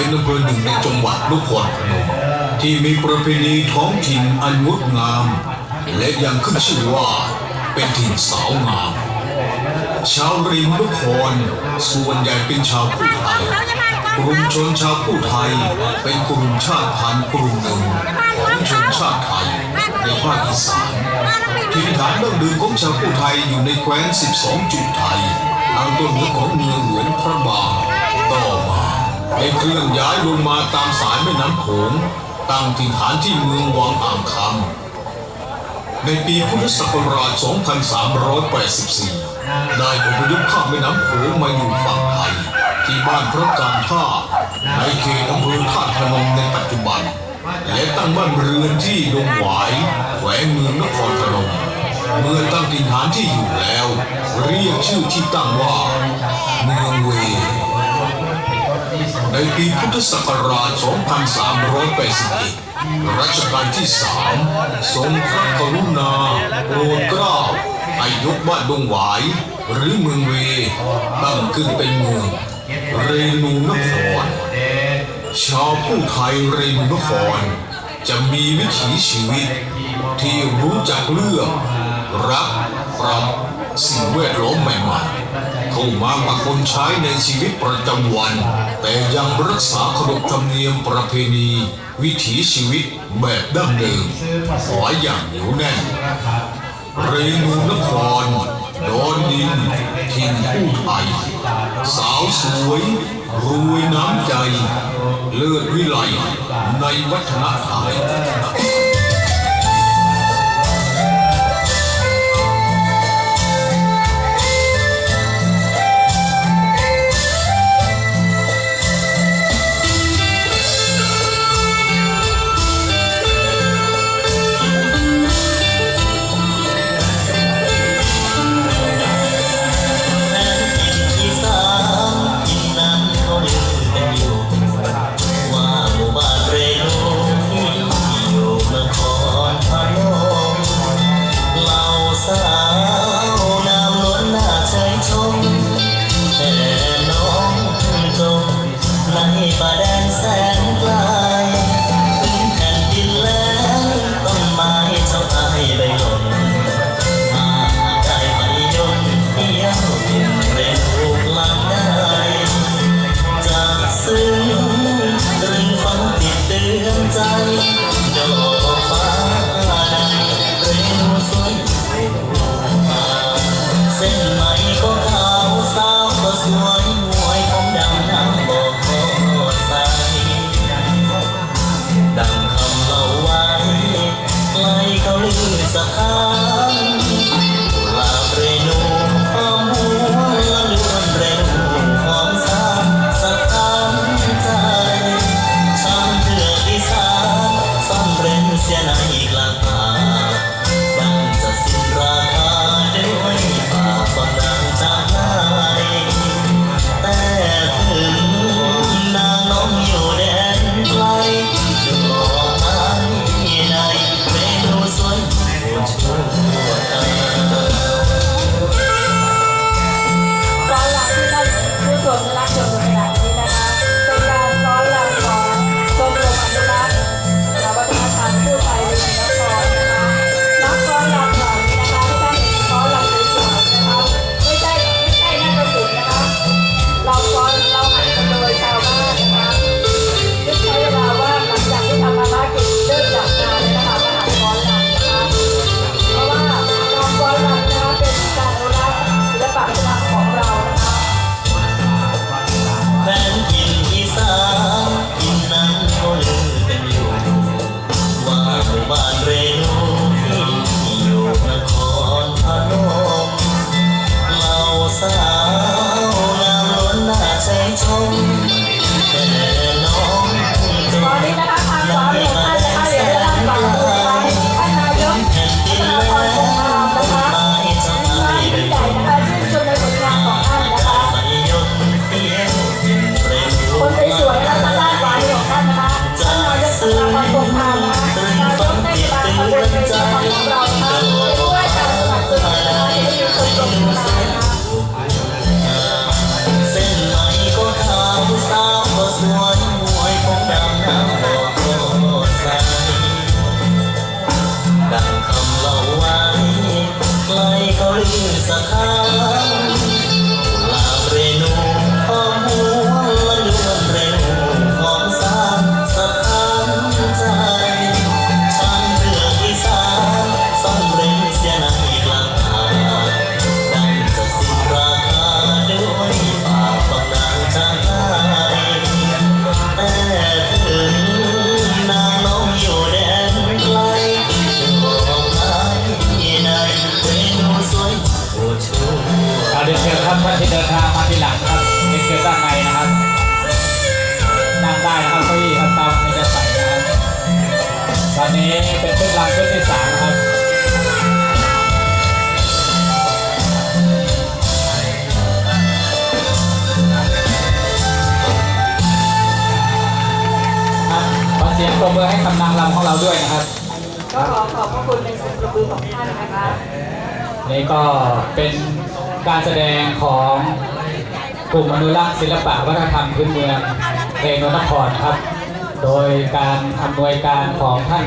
เป็นอำเภอหนึ่งในจังหวัดนครพนมที่มีประเพณีท้องถิ่นอันงดงาม และยังขึ้นชื่อว่าเป็นถิ่นสาวงาม ชาวริมนครส่วนใหญ่เป็นชาวผู้ไทยกลุ่มชนชาวผู้ไทย เป็นกลุ่มชาติพันธุ์กลุ่มหนึ่งของชนชาติไทยในภาคอีสานถิ่นฐานดั้งเดิมของชาวผู้ไทยอยู่ในแคว้น 12 จุดไทยทางต้นเหนือของเมืองหลวงพระบางต่อ ได้เคลื่อนย้ายลงมาตามสายแม่น้ำโขงตั้งถิ่นฐานที่เมืองวังอ่างคำในปีพุทธศักราช 2384 ได้อพยพข้ามแม่น้ำโขงมาอยู่ฝั่งไทย ที่บ้านพระการท่าในเขตอำเภอธาพนมในปัจจุบัน และตั้งบ้านเรือนที่ดงหวายแขวงเมืองนครพนมเมื่อตั้งถิ่นฐานที่อยู่แล้ว เรียกชื่อที่ตั้งว่า เมืองเว ปีพุทธศักราช 2381 รัชกาลที่สามทรงพระกรุณาโปรดเกล้าให้ยกบ้านดงหวาย หรือเมืองเว ตั้งขึ้นเป็นเมือง เรนูนคร ชาวผู้ไทยเรนูนคร จะมีวิถีชีวิตที่รู้จักเลือก รักปรับสิ่งแวดล้อมใหม่ๆเข้ามาปะปนใช้ในชีวิตประจำวัน แต่ยังรักษาขนบธรรมเนียมประเพณี วิถีชีวิตแบบดั้งเดิมไว้อย่างเหนียวแน่นเรนูนครดอนดินถิ่นผู้ไทยสาวสวยรวยน้ำใจ เลิศวิไลในวัฒนธรรม สวยและประด้านหวานของท่านนะคะท่านนายกสภาคมปกรองนะคะนายกเทศบาลตำบลเปชรของเราค่ะด้วยจากนจส้นขาสายหมดำงเล่าไว้ใกสักครั้ นี้เป็นชุดรำชุดที่สามนะครับครับขอเสียงปรบมือให้กำลังรำของเราด้วยนะครับ ก็ขอขอบพระคุณในเสียงปรบมือของท่านนะคะนี่ก็เป็นการแสดงของกลุ่มอนุรักษ์ศิลปะวัฒนธรรมพื้นเมืองเรนนครครับ โดยการอำนวยการของท่าน